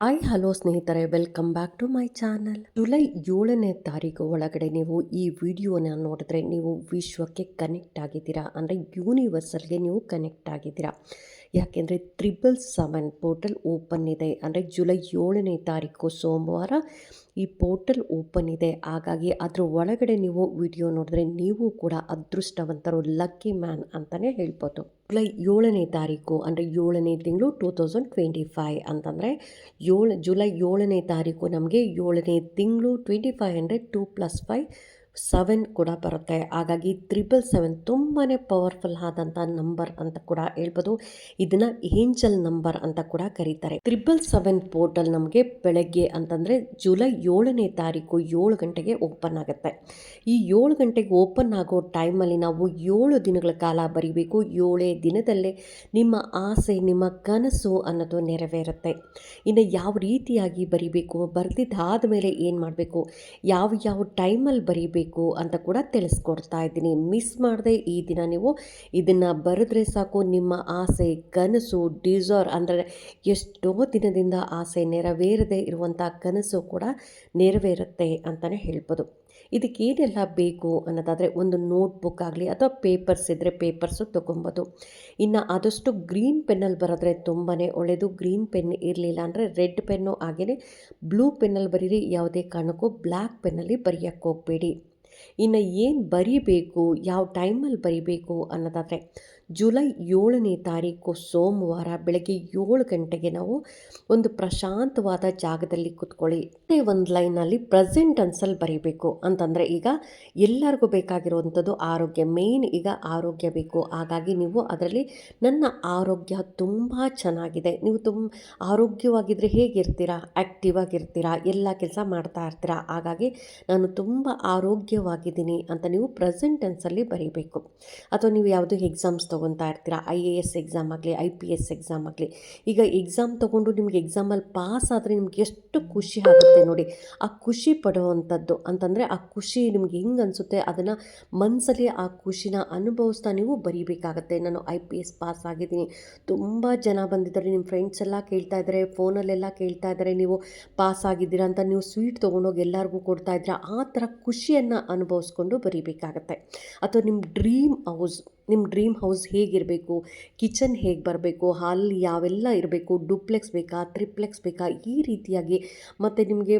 Hi hello ಸ್ನೇಹಿತರೆ. Welcome back to my channel July ಏಳನೇ ತಾರೀಕು ಒಳಗಡೆ ನೀವು ಈ ವಿಡಿಯೋನ ನೋಡಿದ್ರೆ ನೀವು ವಿಶ್ವಕ್ಕೆ ಕನೆಕ್ಟ್ ಆಗಿದ್ದೀರಾ? ಅಂದರೆ ಯೂನಿವರ್ಸಲ್ಗೆ ನೀವು ಕನೆಕ್ಟ್ ಆಗಿದ್ದೀರಾ? ಯಾಕೆಂದರೆ ತ್ರಿಬಲ್ ಸೆವೆನ್ ಪೋರ್ಟಲ್ ಓಪನ್ ಇದೆ. ಅಂದರೆ ಜುಲೈ ಏಳನೇ ತಾರೀಕು ಸೋಮವಾರ ಈ ಪೋರ್ಟಲ್ ಓಪನ್ ಇದೆ. ಹಾಗಾಗಿ ಅದರ ಒಳಗಡೆ ನೀವು ವಿಡಿಯೋ ನೋಡಿದ್ರೆ ನೀವು ಕೂಡ ಅದೃಷ್ಟವಂತರು, ಲಕ್ಕಿ ಮ್ಯಾನ್ ಅಂತಲೇ ಹೇಳ್ಬೋದು. ಜುಲೈ ಏಳನೇ ತಾರೀಕು, ಅಂದರೆ ಏಳನೇ ತಿಂಗಳು ಟೂ ತೌಸಂಡ್ ಟ್ವೆಂಟಿ ಫೈವ್ ಅಂತಂದರೆ ಏಳು, ಜುಲೈ ಏಳನೇ ತಾರೀಕು ನಮಗೆ ಏಳನೇ ತಿಂಗಳು ಟ್ವೆಂಟಿ ಫೈವ್ ಅಂದರೆ ಟೂ ಪ್ಲಸ್ ಫೈವ್ ಸೆವೆನ್ ಕೂಡ ಬರುತ್ತೆ. ಹಾಗಾಗಿ ತ್ರಿಬಲ್ ಸೆವೆನ್ ತುಂಬಾ ಪವರ್ಫುಲ್ ಆದಂಥ ನಂಬರ್ ಅಂತ ಕೂಡ ಹೇಳ್ಬೋದು. ಇದನ್ನ ಏಂಜಲ್ ನಂಬರ್ ಅಂತ ಕೂಡ ಕರೀತಾರೆ. ತ್ರಿಬಲ್ ಸೆವೆನ್ ಪೋರ್ಟಲ್ ನಮಗೆ ಬೆಳಗ್ಗೆ ಅಂತಂದರೆ ಜುಲೈ ಏಳನೇ ತಾರೀಕು ಏಳು ಗಂಟೆಗೆ ಓಪನ್ ಆಗುತ್ತೆ. ಈ ಏಳು ಗಂಟೆಗೆ ಓಪನ್ ಆಗೋ ಟೈಮಲ್ಲಿ ನಾವು ಏಳು ದಿನಗಳ ಕಾಲ ಬರೀಬೇಕು. ಏಳೇ ದಿನದಲ್ಲೇ ನಿಮ್ಮ ಆಸೆ, ನಿಮ್ಮ ಕನಸು ಅನ್ನೋದು ನೆರವೇರುತ್ತೆ. ಇನ್ನು ಯಾವ ರೀತಿಯಾಗಿ ಬರಿಬೇಕು ಬರೆದಿದ್ದಾದ ಮೇಲೆ ಏನು ಮಾಡಬೇಕು, ಯಾವ ಯಾವ ಟೈಮಲ್ಲಿ ಬರೀಬೇಕು ಅಂತ ಕೂಡ ತಿಳಿಸ್ಕೊಡ್ತಾ ಇದ್ದೀನಿ. ಮಿಸ್ ಮಾಡದೆ ಈ ದಿನ ನೀವು ಇದನ್ನು ಬರೆದ್ರೆ ಸಾಕು. ನಿಮ್ಮ ಆಸೆ, ಕನಸು ಡಿಸೋರ್ ಅಂದರೆ ಎಷ್ಟೋ ದಿನದಿಂದ ಆಸೆ ನೆರವೇರದೇ ಇರುವಂಥ ಕನಸು ಕೂಡ ನೆರವೇರುತ್ತೆ ಅಂತಲೇ ಹೇಳ್ಬೋದು. ಇದಕ್ಕೇನೆಲ್ಲ ಬೇಕು ಅನ್ನೋದಾದರೆ ಒಂದು ನೋಟ್ಬುಕ್ ಆಗಲಿ ಅಥವಾ ಪೇಪರ್ಸ್ ಇದ್ದರೆ ಪೇಪರ್ಸು ತೊಗೊಬೋದು. ಇನ್ನು ಆದಷ್ಟು ಗ್ರೀನ್ ಪೆನ್ನಲ್ಲಿ ಬರೆದ್ರೆ ತುಂಬಾ ಒಳ್ಳೆಯದು ಗ್ರೀನ್ ಪೆನ್ ಇರಲಿಲ್ಲ ಅಂದರೆ ರೆಡ್ ಪೆನ್ನು ಹಾಗೆಯೇ ಬ್ಲೂ ಪೆನ್ನಲ್ಲಿ ಬರೀರಿ. ಯಾವುದೇ ಕಾರಣಕ್ಕೂ ಬ್ಲ್ಯಾಕ್ ಪೆನ್ನಲ್ಲಿ ಬರೆಯೋಕ್ಕೆ ಹೋಗಬೇಡಿ. ಇನ್ನು ಏನು ಬರೀಬೇಕು ಯಾವ ಟೈಮಲ್ಲಿ ಬರೀಬೇಕು ಅನ್ನೋದಾದರೆ ಜುಲೈ ಏಳನೇ ತಾರೀಕು ಸೋಮವಾರ ಬೆಳಗ್ಗೆ ಏಳು ಗಂಟೆಗೆ ನಾವು ಒಂದು ಪ್ರಶಾಂತವಾದ ಜಾಗದಲ್ಲಿ ಕೂತ್ಕೊಳ್ಳಿ. ಮತ್ತೆ ಒಂದು ಲೈನಲ್ಲಿ ಪ್ರೆಸೆಂಟ್ ಅನ್ಸಲ್ಲಿ ಬರೀಬೇಕು. ಅಂತಂದರೆ ಈಗ ಎಲ್ಲರಿಗೂ ಬೇಕಾಗಿರುವಂಥದ್ದು ಆರೋಗ್ಯ. ಮೇನ್ ಈಗ ಆರೋಗ್ಯ ಬೇಕು. ಹಾಗಾಗಿ ನೀವು ಅದರಲ್ಲಿ ನನ್ನ ಆರೋಗ್ಯ ತುಂಬ ಚೆನ್ನಾಗಿದೆ. ನೀವು ತುಂಬ ಆರೋಗ್ಯವಾಗಿದ್ದರೆ ಹೇಗಿರ್ತೀರಾ? ಆ್ಯಕ್ಟಿವ್ ಆಗಿರ್ತೀರಾ? ಎಲ್ಲ ಕೆಲಸ ಮಾಡ್ತಾ ಇರ್ತೀರಾ? ಹಾಗಾಗಿ ನಾನು ತುಂಬ ಆರೋಗ್ಯವಾಗಿದ್ದೀನಿ ಅಂತ ನೀವು ಪ್ರೆಸೆಂಟ್ ಟೆನ್ಸಲ್ಲಿ ಬರೀಬೇಕು. ಅಥವಾ ನೀವು ಯಾವುದೋ ಎಕ್ಸಾಮ್ಸ್ ತೊಗೊತಾ ಇರ್ತೀರಾ? ಐ ಎ ಎಸ್ ಎಕ್ಸಾಮ್ ಆಗಲಿ ಐ ಪಿ ಎಸ್ ಎಕ್ಸಾಮ್ ಆಗಲಿ. ಈಗ ಎಕ್ಸಾಮ್ ತೊಗೊಂಡು ನಿಮಗೆ ಎಕ್ಸಾಮಲ್ಲಿ ಪಾಸ್ ಆದರೆ ನಿಮ್ಗೆ ಎಷ್ಟು ಖುಷಿ ಆಗುತ್ತೆ ನೋಡಿ. ಆ ಖುಷಿ ಪಡುವಂಥದ್ದು ಅಂತಂದರೆ ಆ ಖುಷಿ ನಿಮ್ಗೆ ಹೆಂಗೆ ಅನಿಸುತ್ತೆ ಅದನ್ನು ಮನಸ್ಸಲ್ಲಿ ಆ ಖುಷಿನ ಅನುಭವಿಸ್ತಾ ನೀವು ಬರೀಬೇಕಾಗತ್ತೆ. ನಾನು ಐ ಪಿ ಎಸ್ ಪಾಸ್ ಆಗಿದ್ದೀನಿ. ತುಂಬ ಜನ ಬಂದಿದ್ದಾರೆ. ನಿಮ್ಮ ಫ್ರೆಂಡ್ಸ್ ಎಲ್ಲ ಕೇಳ್ತಾ ಇದ್ದಾರೆ. ಫೋನಲ್ಲೆಲ್ಲ ಕೇಳ್ತಾ ಇದ್ದಾರೆ. ನೀವು ಪಾಸ್ ಆಗಿದ್ದೀರಾ ಅಂತ ನೀವು ಸ್ವೀಟ್ ತೊಗೊಂಡೋಗಿ ಎಲ್ಲರಿಗೂ ಕೊಡ್ತಾ ಇದ್ದೀರಾ. ಆ ಥರ ಖುಷಿಯನ್ನು ಅನುಭವಿಸ್ಕೊಂಡು ಬರೀಬೇಕಾಗತ್ತೆ. ಅಥವಾ ನಿಮ್ಮ ಡ್ರೀಮ್ ಹೌಸ್ ನಿಮ್ಮ ಡ್ರೀಮ್ ಹೌಸ್ ಹೇಗಿರಬೇಕು, ಕಿಚನ್ ಹೇಗೆ ಬರಬೇಕು, ಹಾಲ್ ಯಾವೆಲ್ಲ ಇರಬೇಕು, ಡುಪ್ಲೆಕ್ಸ್ ಬೇಕಾ, ತ್ರಿಪ್ಲೆಕ್ಸ್ ಬೇಕಾ, ಈ ರೀತಿಯಾಗಿ ಮತ್ತು ನಿಮಗೆ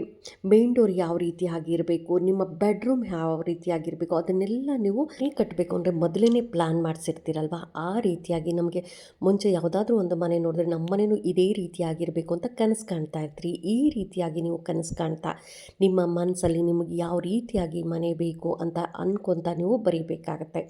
ಮೇನ್ ಡೋರ್ ಯಾವ ರೀತಿಯಾಗಿ ಇರಬೇಕು, ನಿಮ್ಮ ಬೆಡ್ರೂಮ್ ಯಾವ ರೀತಿಯಾಗಿರಬೇಕು ಅದನ್ನೆಲ್ಲ ನೀವು ಹೇಗೆ ಕಟ್ಟಬೇಕು ಅಂದರೆ ಮೊದಲೇ ಪ್ಲ್ಯಾನ್ ಮಾಡಿಸಿರ್ತೀರಲ್ವ? ಆ ರೀತಿಯಾಗಿ ನಮಗೆ ಮುಂಚೆ ಯಾವುದಾದ್ರೂ ಒಂದು ಮನೆ ನೋಡಿದ್ರೆ ನಮ್ಮ ಮನೆಯೂ ಇದೇ ರೀತಿಯಾಗಿರಬೇಕು ಅಂತ ಕನಸು ಕಾಣ್ತಾ ಇರ್ತೀರಿ. ಈ ರೀತಿಯಾಗಿ ನೀವು ಕನಸು ಕಾಣ್ತಾ ನಿಮ್ಮ ಮನಸ್ಸಲ್ಲಿ ನಿಮಗೆ ಯಾವ ರೀತಿಯಾಗಿ ಮನೆ ಬೇಕು ಅಂತ ಅನ್ಕೊತ ನೀವು ಬರೀಬೇಕಾಗತ್ತೆ.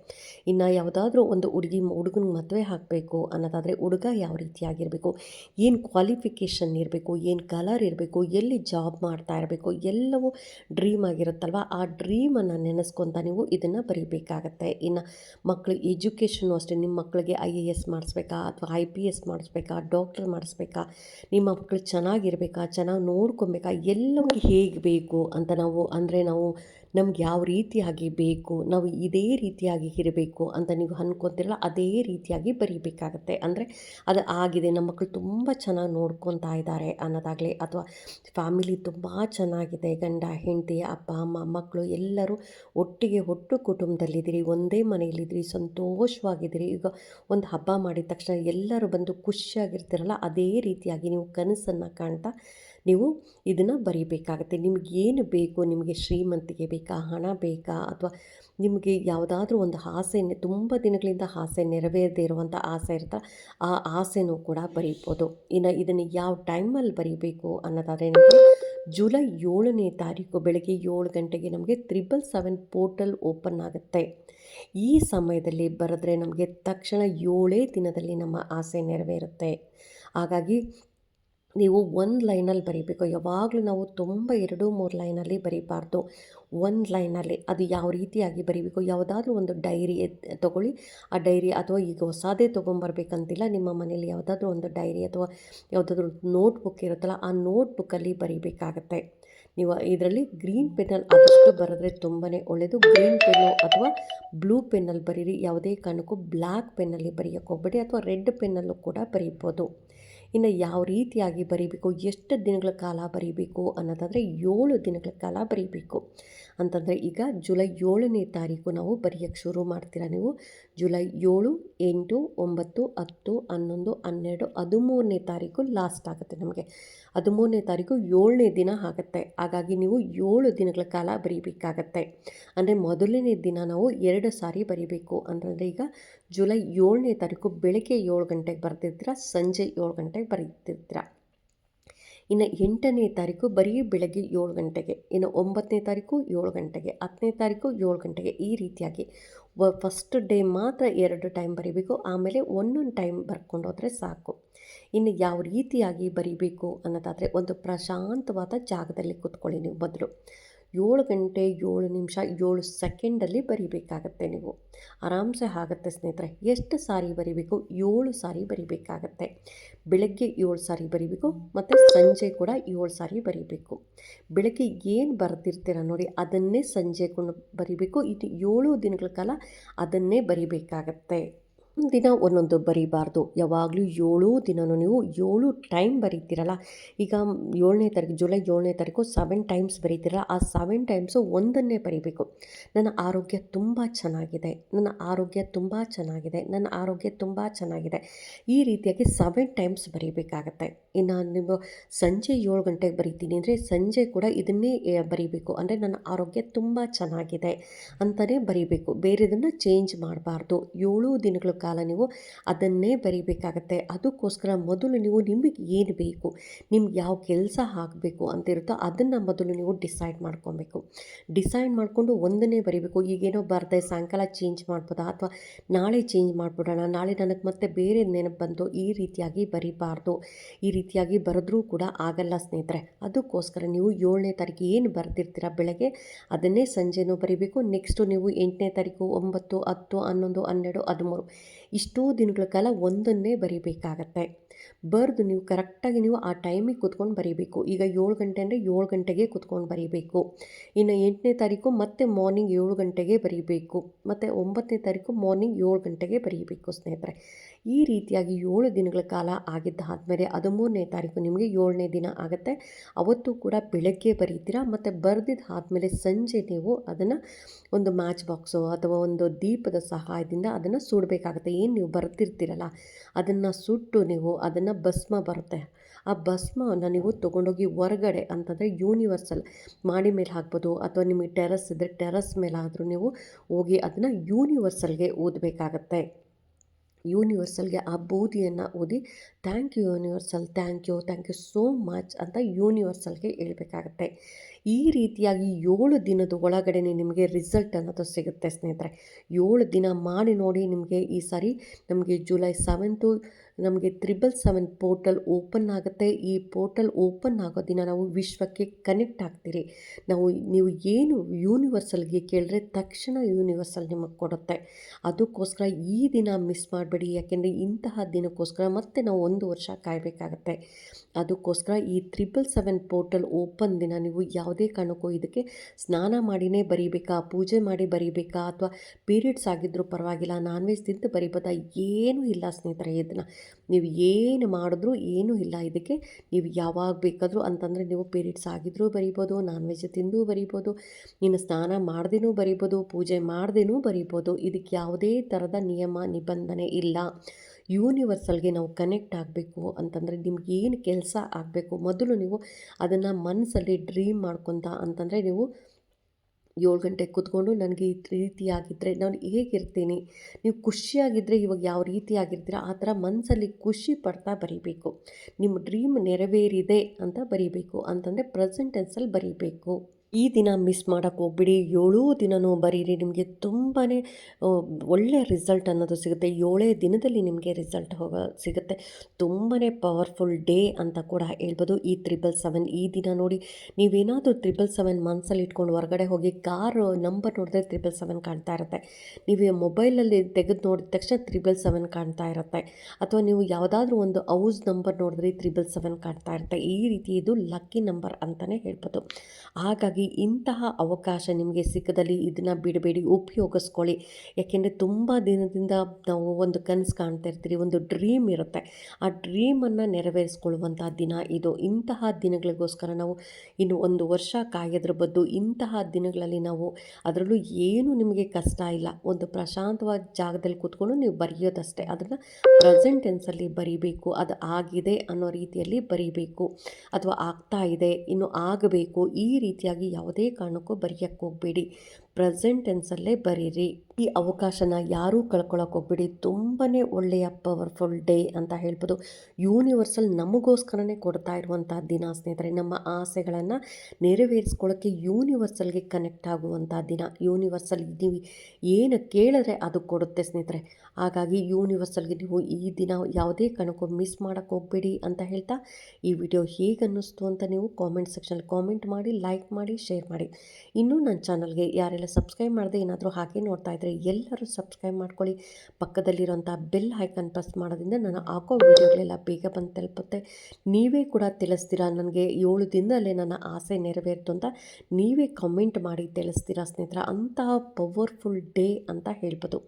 ಇನ್ನು ಯಾವುದಾದ್ರೂ ಒಂದು ಹುಡುಗಿ ಹುಡುಗನ ಮದುವೆ ಹಾಕಬೇಕು ಅನ್ನೋದಾದರೆ ಹುಡುಗ ಯಾವ ರೀತಿಯಾಗಿರಬೇಕು ಏನು ಕ್ವಾಲಿಫಿಕೇಷನ್ ಇರಬೇಕು? ಏನು ಕಲರ್ ಇರಬೇಕು? ಎಲ್ಲಿ ಜಾಬ್ ಮಾಡ್ತಾ ಇರಬೇಕು? ಎಲ್ಲವೂ ಡ್ರೀಮ್ ಆಗಿರುತ್ತಲ್ವ? ಆ ಡ್ರೀಮನ್ನು ನೆನೆಸ್ಕೊತ ನೀವು ಇದನ್ನು ಬರೀಬೇಕಾಗತ್ತೆ. ಇನ್ನು ಮಕ್ಕಳು ಎಜುಕೇಷನು ಅಷ್ಟೇ ನಿಮ್ಮ ಮಕ್ಕಳಿಗೆ ಐ ಎ ಎಸ್ ಮಾಡಿಸ್ಬೇಕಾ? ಅಥವಾ ಐ ಪಿ ಎಸ್ ಮಾಡಿಸ್ಬೇಕಾ? ಡಾಕ್ಟರ್ ಮಾಡಿಸ್ಬೇಕಾ? ನಿಮ್ಮ ಮಕ್ಕಳು ಚೆನ್ನಾಗಿರ್ಬೇಕಾ? ಚೆನ್ನಾಗಿ ನೋಡ್ಕೊಬೇಕಾ? ಎಲ್ಲವೂ ಹೇಗೆ ಬೇಕು ಅಂತ ನಾವು, ಅಂದರೆ ನಾವು ನಮ್ಗೆ ಯಾವ ರೀತಿಯಾಗಿ ಬೇಕು, ನಾವು ಇದೇ ರೀತಿಯಾಗಿ ಇರಬೇಕು ಅಂತ ನೀವು ಅನ್ಕೊತಿರಲ್ಲ, ಅದೇ ರೀತಿಯಾಗಿ ಬರೀಬೇಕಾಗತ್ತೆ. ಅಂದರೆ ಅದು ಆಗಿದೆ, ನಮ್ಮ ಮಕ್ಕಳು ತುಂಬ ಚೆನ್ನಾಗಿ ನೋಡ್ಕೊತಾ ಇದ್ದಾರೆ ಅನ್ನೋದಾಗಲಿ ಅಥವಾ ಫ್ಯಾಮಿಲಿ ತುಂಬ ಚೆನ್ನಾಗಿದೆ, ಗಂಡ, ಹೆಂಡತಿ, ಅಪ್ಪ, ಅಮ್ಮ ಮಕ್ಕಳು ಎಲ್ಲರೂ ಒಟ್ಟಿಗೆ ಒಟ್ಟು ಕುಟುಂಬದಲ್ಲಿದ್ದೀರಿ, ಒಂದೇ ಮನೆಯಲ್ಲಿದ್ದೀರಿ, ಸಂತೋಷವಾಗಿದ್ದೀರಿ. ಈಗ ಒಂದು ಹಬ್ಬ ಮಾಡಿದ ತಕ್ಷಣ ಎಲ್ಲರೂ ಬಂದು ಖುಷಿಯಾಗಿರ್ತೀರಲ್ಲ, ಅದೇ ರೀತಿಯಾಗಿ ನೀವು ಕನಸನ್ನು ಕಾಣ್ತಾ ನೀವು ಇದನ್ನು ಬರೀಬೇಕಾಗತ್ತೆ. ನಿಮಗೇನು ಬೇಕು, ನಿಮಗೆ ಶ್ರೀಮಂತಿಗೆ ಬೇಕಾ ಹಣ ಬೇಕಾ ಅಥವಾ ನಿಮಗೆ ಯಾವುದಾದ್ರೂ ಒಂದು ಆಸೆ ತುಂಬ ದಿನಗಳಿಂದ ಆಸೆ ನೆರವೇರದೇ ಇರುವಂಥ ಆಸೆ ಇರ್ತಾ ಆ ಆಸೆನೂ ಕೂಡ ಬರೀಬೋದು. ಇನ್ನು ಇದನ್ನು ಯಾವ ಟೈಮಲ್ಲಿ ಬರೀಬೇಕು ಅನ್ನೋದಾದರೆ ನಿಮಗೆ ಜುಲೈ ಏಳನೇ ತಾರೀಕು ಬೆಳಗ್ಗೆ ಏಳು ಗಂಟೆಗೆ ನಮಗೆ ತ್ರಿಬಲ್ ಸೆವೆನ್ ಪೋರ್ಟಲ್ ಓಪನ್ ಆಗುತ್ತೆ. ಈ ಸಮಯದಲ್ಲಿ ಬರೆದ್ರೆ ನಮಗೆ ತಕ್ಷಣ ಏಳೇ ದಿನದಲ್ಲಿ ನಮ್ಮ ಆಸೆ ನೆರವೇರುತ್ತೆ. ಹಾಗಾಗಿ ನೀವು ಒಂದು ಲೈನಲ್ಲಿ ಬರೀಬೇಕು. ಯಾವಾಗಲೂ ನಾವು ತುಂಬ ಎರಡು, ಮೂರು ಲೈನಲ್ಲಿ ಬರೀಬಾರ್ದು. ಒಂದು ಲೈನಲ್ಲಿ ಅದು ಯಾವ ರೀತಿಯಾಗಿ ಬರೀಬೇಕು? ಯಾವುದಾದ್ರೂ ಒಂದು ಡೈರಿ ತೊಗೊಳ್ಳಿ. ಆ ಡೈರಿ ಅಥವಾ ಈಗ ಹೊಸದೇ ತೊಗೊಂಬರ್ಬೇಕಂತಿಲ್ಲ. ನಿಮ್ಮ ಮನೇಲಿ ಯಾವುದಾದ್ರೂ ಒಂದು ಡೈರಿ ಅಥವಾ ಯಾವುದಾದ್ರೂ ನೋಟ್ಬುಕ್ ಇರುತ್ತಲ್ಲ, ಆ ನೋಟ್ಬುಕ್ಕಲ್ಲಿ ಬರೀಬೇಕಾಗತ್ತೆ. ನೀವು ಇದರಲ್ಲಿ ಗ್ರೀನ್ ಪೆನ್ನಲ್ಲಿ ಆದಷ್ಟು ಬರೆದ್ರೆ ತುಂಬಾ ಒಳ್ಳೆಯದು ಗ್ರೀನ್ ಪೆನ್ನು ಅಥವಾ ಬ್ಲೂ ಪೆನ್ನಲ್ಲಿ ಬರೀರಿ. ಯಾವುದೇ ಕಾರಣಕ್ಕೂ ಬ್ಲ್ಯಾಕ್ ಪೆನ್ನಲ್ಲಿ ಬರೆಯೋಕ್ಕೆ ಹೋಗ್ಬೇಡಿ ಅಥವಾ ರೆಡ್ ಪೆನ್ನಲ್ಲೂ ಕೂಡ ಬರೀಬೋದು. ಇನ್ನು ಯಾವ ರೀತಿಯಾಗಿ ಬರೀಬೇಕು, ಎಷ್ಟು ದಿನಗಳ ಕಾಲ ಬರೀಬೇಕು ಅನ್ನೋದಾದರೆ ಏಳು ದಿನಗಳ ಕಾಲ ಬರೀಬೇಕು. ಅಂತಂದರೆ ಈಗ ಜುಲೈ ಏಳನೇ ತಾರೀಕು ನಾವು ಬರೆಯೋಕ್ಕೆ ಶುರು ಮಾಡ್ತೀರಾ ನೀವು? ಜುಲೈ ಏಳು, ಎಂಟು, ಒಂಬತ್ತು, ಹತ್ತು, ಹನ್ನೊಂದು, ಹನ್ನೆರಡು, ಹದಿಮೂರನೇ ತಾರೀಕು ಲಾಸ್ಟ್ ಆಗುತ್ತೆ ನಮಗೆ. ಹದಿಮೂರನೇ ತಾರೀಕು ಏಳನೇ ದಿನ ಆಗುತ್ತೆ. ಹಾಗಾಗಿ ನೀವು ಏಳು ದಿನಗಳ ಕಾಲ ಬರೀಬೇಕಾಗತ್ತೆ. ಅಂದರೆ ಮೊದಲನೇ ದಿನ ನಾವು ಎರಡು ಸಾರಿ ಬರೀಬೇಕು. ಅಂತಂದರೆ ಈಗ ಜುಲೈ ಏಳನೇ ತಾರೀಕು ಬೆಳಗ್ಗೆ ಏಳು ಗಂಟೆಗೆ ಬರ್ತಿರ್ತೀರ ಸಂಜೆ ಏಳು ಗಂಟೆಗೆ ಬರೀತಿರ್ತೀರ ಇನ್ನು ಎಂಟನೇ ತಾರೀಕು ಬರೀ ಬೆಳಗ್ಗೆ ಏಳು ಗಂಟೆಗೆ, ಇನ್ನು ಒಂಬತ್ತನೇ ತಾರೀಕು ಏಳು ಗಂಟೆಗೆ, ಹತ್ತನೇ ತಾರೀಕು ಏಳು ಗಂಟೆಗೆ ಈ ರೀತಿಯಾಗಿ ಫಸ್ಟ್ ಡೇ ಮಾತ್ರ ಎರಡು ಟೈಮ್ ಬರೀಬೇಕು, ಆಮೇಲೆ ಒಂದೊಂದು ಟೈಮ್ ಬರ್ಕೊಂಡು ಹೋದರೆ ಸಾಕು. ಇನ್ನು ಯಾವ ರೀತಿಯಾಗಿ ಬರೀಬೇಕು ಅನ್ನೋದಾದರೆ ಒಂದು ಪ್ರಶಾಂತವಾದ ಜಾಗದಲ್ಲಿ ಕೂತ್ಕೊಳ್ಳಿ ನೀವು ಬದಲು ಏಳು ಗಂಟೆ ಏಳು ನಿಮಿಷ ಏಳು ಸೆಕೆಂಡಲ್ಲಿ ಬರಿಬೇಕಾಗತ್ತೆ ನೀವು. ಆರಾಮ್ಸೆ ಆಗುತ್ತೆ ಸ್ನೇಹಿತರೆ, ಎಷ್ಟು ಸಾರಿ ಬರಿಬೇಕು? ಏಳು ಸಾರಿ ಬರಿಬೇಕಾಗತ್ತೆ. ಬೆಳಗ್ಗೆ ಏಳು ಸಾರಿ ಬರಿಬೇಕು, ಮತ್ತು ಸಂಜೆ ಕೂಡ ಏಳು ಸಾರಿ ಬರಿಬೇಕು. ಬೆಳಗ್ಗೆ ಏನು ಬರೆದಿರ್ತೀರ ನೋಡಿ, ಅದನ್ನೇ ಸಂಜೆ ಬರಿಬೇಕು. ಇದು ಏಳು ದಿನಗಳ ಕಾಲ ಅದನ್ನೇ ಬರಿಬೇಕಾಗತ್ತೆ. ದಿನ ಒಂದೊಂದು ಬರೀಬಾರ್ದು. ಯಾವಾಗಲೂ ಏಳು ದಿನವೂ ನೀವು ಏಳು ಟೈಮ್ ಬರೀತೀರಲ್ಲ. ಈಗ ಏಳನೇ ತಾರೀಕು, ಜುಲೈ ಏಳನೇ ತಾರೀಕು ಸೆವೆನ್ ಟೈಮ್ಸ್ ಬರೀತೀರಲ್ಲ. ಆ ಸೆವೆನ್ ಟೈಮ್ಸು ಒಂದನ್ನೇ ಬರೀಬೇಕು. ನನ್ನ ಆರೋಗ್ಯ ತುಂಬ ಚೆನ್ನಾಗಿದೆ. ನನ್ನ ಆರೋಗ್ಯ ತುಂಬ ಚೆನ್ನಾಗಿದೆ. ನನ್ನ ಆರೋಗ್ಯ ತುಂಬ ಚೆನ್ನಾಗಿದೆ. ಈ ರೀತಿಯಾಗಿ ಸೆವೆನ್ ಟೈಮ್ಸ್ ಬರೀಬೇಕಾಗತ್ತೆ. ಇನ್ನು ನೀವು ಸಂಜೆ ಏಳು ಗಂಟೆಗೆ ಬರೀತೀನಿ ಅಂದರೆ ಸಂಜೆ ಕೂಡ ಇದನ್ನೇ ಬರೀಬೇಕು. ಅಂದರೆ ನನ್ನ ಆರೋಗ್ಯ ತುಂಬ ಚೆನ್ನಾಗಿದೆ ಅಂತಲೇ ಬರೀಬೇಕು. ಬೇರೆದನ್ನು ಚೇಂಜ್ ಮಾಡಬಾರ್ದು. ಏಳು ದಿನಗಳ ಕಾಲ ನೀವು ಅದನ್ನೇ ಬರೀಬೇಕಾಗತ್ತೆ. ಅದಕ್ಕೋಸ್ಕರ ಮೊದಲು ನೀವು ನಿಮಗೆ ಏನು ಬೇಕು, ನಿಮ್ಗೆ ಯಾವ ಕೆಲಸ ಹಾಕಬೇಕು ಅಂತ ಇರುತ್ತೋ ಅದನ್ನು ಮೊದಲು ನೀವು ಡಿಸೈಡ್ ಮಾಡ್ಕೊಬೇಕು. ಡಿಸೈಡ್ ಮಾಡಿಕೊಂಡು ಒಂದನ್ನೇ ಬರೀಬೇಕು. ಈಗೇನೋ ಬರ್ದೆ, ಸಾಯಂಕಾಲ ಚೇಂಜ್ ಮಾಡ್ಬೋದಾ ಅಥವಾ ನಾಳೆ ಚೇಂಜ್ ಮಾಡಿಬಿಡೋಣ, ನಾಳೆ ನನಗೆ ಮತ್ತೆ ಬೇರೆ ನೆನಪು ಬಂತು, ಈ ರೀತಿಯಾಗಿ ಬರೀಬಾರ್ದು, ಈ ರೀತಿಯಾಗಿ ಬರೆದ್ರೂ ಕೂಡ ಆಗಲ್ಲ ಸ್ನೇಹಿತರೆ. ಅದಕ್ಕೋಸ್ಕರ ನೀವು ಏಳನೇ ತಾರೀಕು ಏನು ಬರೆದಿರ್ತೀರ ಬೆಳಗ್ಗೆ, ಅದನ್ನೇ ಸಂಜೆನೂ ಬರೀಬೇಕು. ನೆಕ್ಸ್ಟು ನೀವು ಎಂಟನೇ ತಾರೀಕು ಒಂಬತ್ತು, ಹತ್ತು, ಹನ್ನೊಂದು, ಹನ್ನೆರಡು, ಹದಿಮೂರು. ಇಷ್ಟೂ ದಿನಗಳ ಕಾಲ ಒಂದನ್ನೇ ಬರೀಬೇಕಾಗತ್ತೆ. ಬರೆದು ನೀವು ಕರೆಕ್ಟಾಗಿ ನೀವು ಆ ಟೈಮಿಗೆ ಕುತ್ಕೊಂಡು ಬರೀಬೇಕು. ಈಗ ಏಳು ಗಂಟೆ ಅಂದರೆ ಏಳು ಗಂಟೆಗೆ ಕುತ್ಕೊಂಡು ಬರೀಬೇಕು. ಇನ್ನು ಎಂಟನೇ ತಾರೀಕು ಮತ್ತೆ ಮಾರ್ನಿಂಗ್ ಏಳು ಗಂಟೆಗೆ ಬರೀಬೇಕು. ಮತ್ತು ಒಂಬತ್ತನೇ ತಾರೀಕು ಮಾರ್ನಿಂಗ್ ಏಳು ಗಂಟೆಗೆ ಬರೀಬೇಕು ಸ್ನೇಹಿತರೆ. ಈ ರೀತಿಯಾಗಿ ಏಳು ದಿನಗಳ ಕಾಲ ಆಗಿದ್ದಾದಮೇಲೆ ಹದಿಮೂರನೇ ತಾರೀಕು ನಿಮಗೆ ಏಳನೇ ದಿನ ಆಗುತ್ತೆ. ಅವತ್ತು ಕೂಡ ಬೆಳಗ್ಗೆ ಬರೀತೀರಾ, ಮತ್ತು ಬರೆದಿದ್ದ ಆದಮೇಲೆ ಸಂಜೆ ನೀವು ಅದನ್ನು ಒಂದು ಮ್ಯಾಚ್ ಬಾಕ್ಸು ಅಥವಾ ಒಂದು ದೀಪದ ಸಹಾಯದಿಂದ ಅದನ್ನು ಸುಡಬೇಕಾಗುತ್ತೆ. ಏನು ನೀವು ಬರ್ತಿರ್ತೀರಲ್ಲ ಅದನ್ನು ಸುಟ್ಟು ನೀವು ಅದನ್ನು ಭಸ್ಮ ಬರುತ್ತೆ. ಆ ಭಸ್ಮವನ್ನು ನೀವು ತೊಗೊಂಡೋಗಿ ಹೊರಗಡೆ ಅಂತಂದರೆ ಯೂನಿವರ್ಸಲ್ ಮಾಡಿ ಮೇಲೆ ಹಾಕ್ಬೋದು ಅಥವಾ ನಿಮಗೆ ಟೆರಸ್ ಇದ್ದರೆ ಟೆರಸ್ ಮೇಲೆ ಆದರೂ ನೀವು ಹೋಗಿ ಅದನ್ನು ಯೂನಿವರ್ಸಲ್ಗೆ ಓದಬೇಕಾಗತ್ತೆ. ಯೂನಿವರ್ಸಲ್ಗೆ ಆ ಬೂದಿಯನ್ನು ಓದಿ thank you universal thank you thank you so much ಅಂತ ಯೂನಿವರ್ಸಲ್ಗೆ ಹೇಳ್ಬೇಕಾಗತ್ತೆ. ಈ ರೀತಿಯಾಗಿ ಏಳು ದಿನದ ಒಳಗಡೆ ನಿಮಗೆ ರಿಸಲ್ಟ್ ಅನ್ನೋದು ಸಿಗುತ್ತೆ ಸ್ನೇಹಿತರೆ. ಏಳು ದಿನ ಮಾಡಿ ನೋಡಿ ನಿಮಗೆ ಈ ಸಾರಿ ನಮಗೆ ಜುಲೈ ಸೆವೆಂತು ನಮಗೆ ತ್ರಿಬಲ್ ಸೆವೆನ್ ಪೋರ್ಟಲ್ ಓಪನ್ ಆಗುತ್ತೆ. ಈ ಪೋರ್ಟಲ್ ಓಪನ್ ಆಗೋ ದಿನ ನಾವು ವಿಶ್ವಕ್ಕೆ ಕನೆಕ್ಟ್ ಆಗ್ತೀರಿ. ನಾವು ನೀವು ಏನು ಯೂನಿವರ್ಸಲ್ಗೆ ಕೇಳಿದ್ರೆ ತಕ್ಷಣ ಯೂನಿವರ್ಸಲ್ ನಿಮಗೆ ಕೊಡುತ್ತೆ. ಅದಕ್ಕೋಸ್ಕರ ಈ ದಿನ ಮಿಸ್ ಮಾಡಬೇಡಿ. ಯಾಕೆಂದರೆ ಇಂತಹ ದಿನಕ್ಕೋಸ್ಕರ ಮತ್ತೆ ನಾವು ಒಂದು ವರ್ಷ ಕಾಯಬೇಕಾಗತ್ತೆ. ಅದಕ್ಕೋಸ್ಕರ ಈ ತ್ರಿಬಲ್ ಸೆವೆನ್ ಪೋರ್ಟಲ್ ಓಪನ್ ದಿನ ನೀವು ಯಾವುದೇ ಕಾರಣಕ್ಕೂ ಇದಕ್ಕೆ ಸ್ನಾನ ಮಾಡಿನೇ ಬರೀಬೇಕಾ, ಪೂಜೆ ಮಾಡಿ ಬರೀಬೇಕಾ, ಅಥವಾ ಪೀರಿಯಡ್ಸ್ ಆಗಿದ್ದರೂ ಪರವಾಗಿಲ್ಲ ನಾನ್ ವೆಜ್ ತಿಂದು ಬರೀಬೋದಾ ಏನೂ ಇಲ್ಲ ಸ್ನೇಹಿತರೆ ಇದನ್ನು ನೀವು ಏನು ಮಾಡಿದ್ರೂ ಏನೂ ಇಲ್ಲ. ಇದಕ್ಕೆ ನೀವು ಯಾವಾಗ ಬೇಕಾದರೂ ಅಂತಂದರೆ ನೀವು ಪೀರಿಯಡ್ಸ್ ಆಗಿದ್ರೂ ಬರಿಬೋದು ನಾನ್ ವೆಜ್ ತಿಂದು ಬರಿಬೋದು ನೀನು ಸ್ನಾನ ಮಾಡ್ದೇನೂ ಬರಿಬೋದು, ಪೂಜೆ ಮಾಡ್ದೇನೂ ಬರಿಬೋದು. ಇದಕ್ಕೆ ಯಾವುದೇ ಥರದ ನಿಯಮ, ನಿಬಂಧನೆ ಇಲ್ಲ. ಯೂನಿವರ್ಸಲ್ಗೆ ನಾವು ಕನೆಕ್ಟ್ ಆಗಬೇಕು ಅಂತಂದರೆ ನಿಮ್ಗೆ ಏನು ಕೆಲಸ ಆಗಬೇಕು, ಮೊದಲು ನೀವು ಅದನ್ನು ಮನಸ್ಸಲ್ಲಿ ಡ್ರೀಮ್ ಮಾಡ್ಕೊತ ಅಂತಂದರೆ ನೀವು ಏಳು ಗಂಟೆಗೆ ಕೂತ್ಕೊಂಡು ನನಗೆ ಈ ರೀತಿಯಾಗಿದ್ದರೆ ನಾನು ಹೇಗಿರ್ತೀನಿ? ನೀವು ಖುಷಿಯಾಗಿದ್ದರೆ ಇವಾಗ ಯಾವ ರೀತಿಯಾಗಿರ್ತೀರ ಆ ಥರ ಮನಸ್ಸಲ್ಲಿ ಖುಷಿ ಪಡ್ತಾ ಬರೀಬೇಕು. ನಿಮ್ಮ ಡ್ರೀಮ್ ನೆರವೇರಿದೆ ಅಂತ ಬರೀಬೇಕು. ಅಂತಂದರೆ ಪ್ರೆಸೆಂಟೆನ್ಸಲ್ಲಿ ಬರೀಬೇಕು. ಈ ದಿನ ಮಿಸ್ ಮಾಡೋಕ್ಕೆ ಹೋಗ್ಬಿಡಿ. ಏಳೂ ದಿನವೂ ಬರೀರಿ. ನಿಮಗೆ ತುಂಬಾ ಒಳ್ಳೆಯ ರಿಸಲ್ಟ್ ಅನ್ನೋದು ಸಿಗುತ್ತೆ. ಏಳೇ ದಿನದಲ್ಲಿ ನಿಮಗೆ ರಿಸಲ್ಟ್ ಹೋಗೋ, ಸಿಗುತ್ತೆ. ತುಂಬಾ ಪವರ್ಫುಲ್ ಡೇ ಅಂತ ಕೂಡ ಹೇಳ್ಬೋದು. ಈ ತ್ರಿಬಲ್ ಸೆವೆನ್ ಈ ದಿನ ನೋಡಿ, ನೀವೇನಾದರೂ ತ್ರಿಬಲ್ ಸೆವೆನ್ ಮನ್ಸಲ್ಲಿ ಇಟ್ಕೊಂಡು ಹೊರಗಡೆ ಹೋಗಿ ಕಾರ್ ನಂಬರ್ ನೋಡಿದ್ರೆ ತ್ರಿಬಲ್ ಸೆವೆನ್ ಕಾಣ್ತಾ ಇರುತ್ತೆ. ನೀವು ಮೊಬೈಲಲ್ಲಿ ತೆಗೆದು ನೋಡಿದ ತಕ್ಷಣ ತ್ರಿಬಲ್ ಸೆವೆನ್ ಕಾಣ್ತಾ ಇರುತ್ತೆ. ಅಥವಾ ನೀವು ಯಾವುದಾದ್ರೂ ಒಂದು ಹೌಸ್ ನಂಬರ್ ನೋಡಿದ್ರೆ ತ್ರಿಬಲ್ ಸೆವೆನ್ ಕಾಣ್ತಾ ಇರುತ್ತೆ. ಈ ರೀತಿ ಇದು ಲಕ್ಕಿ ನಂಬರ್ ಅಂತಲೇ ಹೇಳ್ಬೋದು. ಹಾಗಾಗಿ ಹಾಗಾಗಿ ಇಂತಹ ಅವಕಾಶ ನಿಮಗೆ ಸಿಕ್ಕದಲ್ಲಿ ಇದನ್ನು ಬಿಡಬೇಡಿ ಉಪಯೋಗಿಸ್ಕೊಳ್ಳಿ. ಯಾಕೆಂದರೆ ತುಂಬ ದಿನದಿಂದ ನಾವು ಒಂದು ಕನಸು ಕಾಣ್ತಾ ಇರ್ತೀರಿ, ಒಂದು ಡ್ರೀಮ್ ಇರುತ್ತೆ. ಆ ಡ್ರೀಮನ್ನು ನೆರವೇರಿಸ್ಕೊಳ್ಳುವಂಥ ದಿನ ಇದು. ಇಂತಹ ದಿನಗಳಿಗೋಸ್ಕರ ನಾವು ಇನ್ನು ಒಂದು ವರ್ಷ ಕಾಯೋದ್ರ ಬದ್ದು ಇಂತಹ ದಿನಗಳಲ್ಲಿ ನಾವು ಅದರಲ್ಲೂ ಏನು ನಿಮಗೆ ಕಷ್ಟ ಇಲ್ಲ. ಒಂದು ಪ್ರಶಾಂತವಾದ ಜಾಗದಲ್ಲಿ ಕೂತ್ಕೊಂಡು ನೀವು ಬರೆಯೋದಷ್ಟೇ. ಅದನ್ನು ಪ್ರೆಸೆಂಟ್ ಟೆನ್ಸಲ್ಲಿ ಬರೀಬೇಕು. ಅದು ಆಗಿದೆ ಅನ್ನೋ ರೀತಿಯಲ್ಲಿ ಬರೀಬೇಕು. ಅಥವಾ ಆಗ್ತಾ ಇದೆ, ಇನ್ನು ಆಗಬೇಕು. ಈ ರೀತಿಯಾಗಿ ಯಾವುದೇ ಕಾರಣಕ್ಕೂ ಬರೆಯಕ್ಕೆ ಹೋಗಬೇಡಿ. ಪ್ರೆಸೆಂಟ್ ಟೆನ್ಸಲ್ಲೇ ಬರೀರಿ. ಈ ಅವಕಾಶನ ಯಾರೂ ಕಳ್ಕೊಳಕ್ಕೆ ಹೋಗ್ಬಿಡಿ. ತುಂಬಾ ಒಳ್ಳೆಯ ಪವರ್ಫುಲ್ ಡೇ ಅಂತ ಹೇಳ್ಬೋದು. ಯೂನಿವರ್ಸಲ್ ನಮಗೋಸ್ಕರನೇ ಕೊಡ್ತಾ ಇರುವಂಥ ದಿನ ಸ್ನೇಹಿತರೆ, ನಮ್ಮ ಆಸೆಗಳನ್ನು ನೆರವೇರಿಸ್ಕೊಳ್ಳೋಕ್ಕೆ ಯೂನಿವರ್ಸಲ್ಗೆ ಕನೆಕ್ಟ್ ಆಗುವಂಥ ದಿನ. ಯೂನಿವರ್ಸಲ್ ನೀವು ಏನು ಕೇಳಿದ್ರೆ ಅದು ಕೊಡುತ್ತೆ ಸ್ನೇಹಿತರೆ. ಹಾಗಾಗಿ ಯೂನಿವರ್ಸಲ್ಗೆ ನೀವು ಈ ದಿನ ಯಾವುದೇ ಕಾರಣಕ್ಕೂ ಮಿಸ್ ಮಾಡೋಕ್ಕೆ ಹೋಗಬೇಡಿ ಅಂತ ಹೇಳ್ತಾ ಈ ವಿಡಿಯೋ ಹೇಗೆ ಅನ್ನಿಸ್ತು ಅಂತ ನೀವು ಕಾಮೆಂಟ್ ಸೆಕ್ಷನಲ್ಲಿ ಕಾಮೆಂಟ್ ಮಾಡಿ, ಲೈಕ್ ಮಾಡಿ, ಶೇರ್ ಮಾಡಿ. ಇನ್ನೂ ನನ್ನ ಚಾನಲ್ಗೆ ಯಾರೆಲ್ಲ ಸಬ್ಸ್ಕ್ರೈಬ್ ಮಾಡದೆ ಏನಾದರೂ ಹಾಗೆ ನೋಡ್ತಾ ಇದ್ದರೆ ಎಲ್ಲರೂ ಸಬ್ಸ್ಕ್ರೈಬ್ ಮಾಡ್ಕೊಳ್ಳಿ. ಪಕ್ಕದಲ್ಲಿರೋಂಥ ಬೆಲ್ ಹೈಕನ್ ಪ್ರೆಸ್ ಮಾಡೋದ್ರಿಂದ ನಾನು ಹಾಕೋ ವೀಡಿಯೋಗಳೆಲ್ಲ ಬೇಗ ಬಂದು ತಲುಪುತ್ತೆ. ನೀವೇ ಕೂಡ ತಿಳಿಸ್ತೀರಾ? ನನಗೆ ಏಳು ದಿನದಲ್ಲೇ ನನ್ನ ಆಸೆ ನೆರವೇರ್ತು ಅಂತ ನೀವೇ ಕಮೆಂಟ್ ಮಾಡಿ ತಿಳಿಸ್ತೀರಾ ಸ್ನೇಹಿತರ? ಅಂತಹ ಪವರ್ಫುಲ್ ಡೇ ಅಂತ ಹೇಳ್ಬೋದು.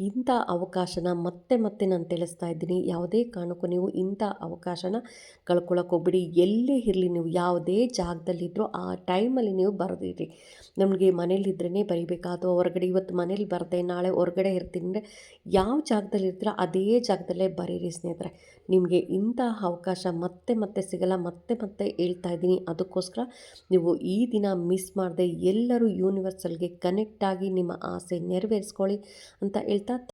ಇಂಥ ಅವಕಾಶನ ಮತ್ತೆ ಮತ್ತೆ ನಾನು ತಿಳಿಸ್ತಾ ಇದ್ದೀನಿ. ಯಾವುದೇ ಕಾರಣಕ್ಕೂ ನೀವು ಇಂಥ ಅವಕಾಶನ ಕಳ್ಕೊಳ್ಳೋಕೆ ಹೋಗ್ಬಿಡಿ. ಎಲ್ಲೇ ಇರಲಿ ನೀವು, ಯಾವುದೇ ಜಾಗದಲ್ಲಿದ್ದರೂ ಆ ಟೈಮಲ್ಲಿ ನೀವು ಬರೆದಿರಿ. ನಮಗೆ ಮನೇಲಿದ್ರೇ ಬರಿಬೇಕಾ? ಅಥವಾ ಹೊರಗಡೆ ಇವತ್ತು ಮನೇಲಿ ಬರದೆ, ನಾಳೆ ಹೊರಗಡೆ ಇರ್ತೀನಿ ಅಂದರೆ ಯಾವ ಜಾಗದಲ್ಲಿ ಇರ್ತೀರ? ಅದೇ ಜಾಗದಲ್ಲೇ ಬರೀರಿ ಸ್ನೇಹಿತರೆ. ನಿಮಗೆ ಇಂತಹ ಅವಕಾಶ ಮತ್ತೆ ಮತ್ತೆ ಸಿಗಲ್ಲ. ಮತ್ತೆ ಮತ್ತೆ ಹೇಳ್ತಾ ಇದ್ದೀನಿ. ಅದಕ್ಕೋಸ್ಕರ ನೀವು ಈ ದಿನ ಮಿಸ್ ಮಾಡದೆ ಎಲ್ಲರೂ ಯೂನಿವರ್ಸಲ್ಗೆ ಕನೆಕ್ಟ್ ಆಗಿ ನಿಮ್ಮ ಆಸೆ ನೆರವೇರಿಸ್ಕೊಳ್ಳಿ ಅಂತ ಹೇಳ್ತಾ